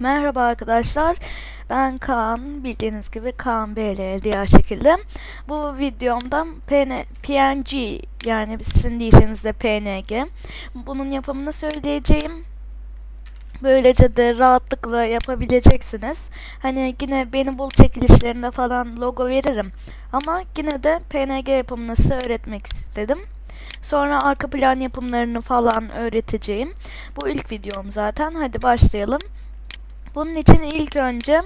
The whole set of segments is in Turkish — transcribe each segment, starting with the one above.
Merhaba arkadaşlar. Ben Kaan. Bildiğiniz gibi Kaan BL diğer şekilde. Bu videomda PN, PNG yani sizin diyeceğinizde PNG. Bunun yapımını söyleyeceğim. Böylece de rahatlıkla yapabileceksiniz. Hani yine beni bul çekilişlerinde falan logo veririm. Ama yine de PNG yapımını size öğretmek istedim. Sonra arka plan yapımlarını falan öğreteceğim. Bu ilk videom zaten. Hadi başlayalım. Bunun için ilk önce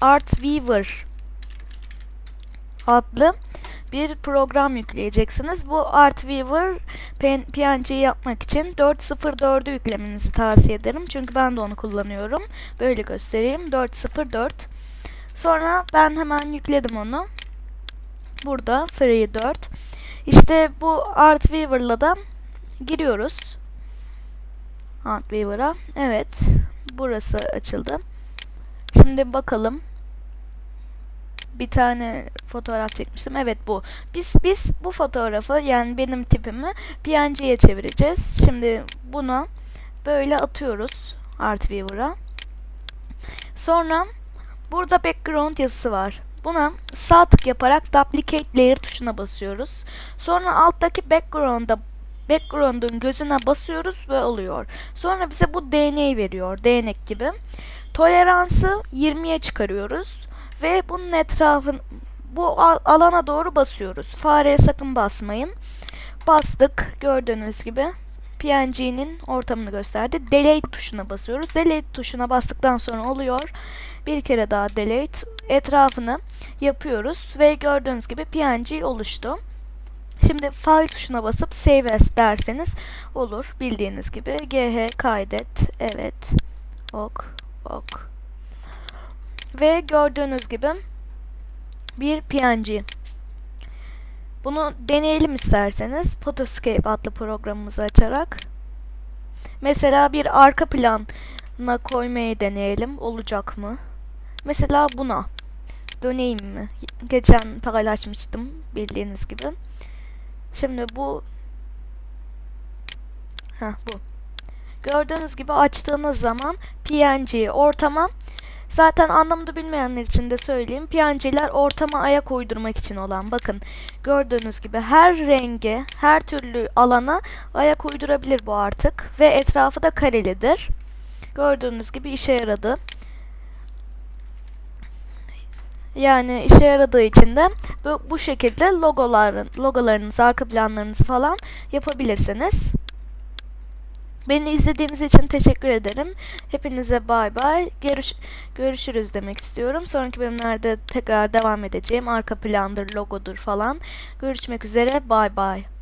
Artweaver adlı bir program yükleyeceksiniz. Bu Artweaver PNG yapmak için 404'ü yüklemenizi tavsiye ederim. Çünkü ben de onu kullanıyorum. Böyle göstereyim. 404. Sonra ben hemen yükledim onu. Burada Free 4. İşte bu Artweaver'la da giriyoruz. Artweaver'a. Evet. Burası açıldı. Şimdi bakalım. Bir tane fotoğraf çekmiştim. Evet bu. Biz biz bu fotoğrafı yani benim tipimi PNG'ye çevireceğiz. Şimdi buna böyle atıyoruz Artweaver'a. Sonra burada background yazısı var. Buna sağ tık yaparak duplicate layer tuşuna basıyoruz. Sonra alttaki background'a background'un gözüne basıyoruz ve oluyor. Sonra bize bu DNA'yı veriyor. Değnek gibi. Toleransı 20'ye çıkarıyoruz. Ve bunun etrafın bu alana doğru basıyoruz. Fareye sakın basmayın. Bastık. Gördüğünüz gibi PNG'nin ortamını gösterdi. Delete tuşuna basıyoruz. Delete tuşuna bastıktan sonra oluyor. Bir kere daha delete etrafını yapıyoruz ve gördüğünüz gibi PNG oluştu. Şimdi file tuşuna basıp save as derseniz olur. Bildiğiniz gibi gh kaydet. Evet. Ok. Ok. Ve gördüğünüz gibi bir PNG. Bunu deneyelim isterseniz. Photoscape adlı programımızı açarak. Mesela bir arka plana koymayı deneyelim. Olacak mı? Mesela buna. Döneyim mi? Geçen paylaşmıştım bildiğiniz gibi. Şimdi bu Heh, bu. Gördüğünüz gibi açtığınız zaman PNG ortama zaten anlamını bilmeyenler için de söyleyeyim. PNG'ler ortama ayak uydurmak için olan. Bakın gördüğünüz gibi her renge, her türlü alana ayak uydurabilir bu artık ve etrafı da karelidir. Gördüğünüz gibi işe yaradı. Yani işe yaradığı için de bu, bu şekilde logoların, logolarınızı, arka planlarınızı falan yapabilirsiniz. Beni izlediğiniz için teşekkür ederim. Hepinize bay bay. Görüş, görüşürüz demek istiyorum. Sonraki bölümlerde tekrar devam edeceğim. Arka plandır, logodur falan. Görüşmek üzere. Bay bay.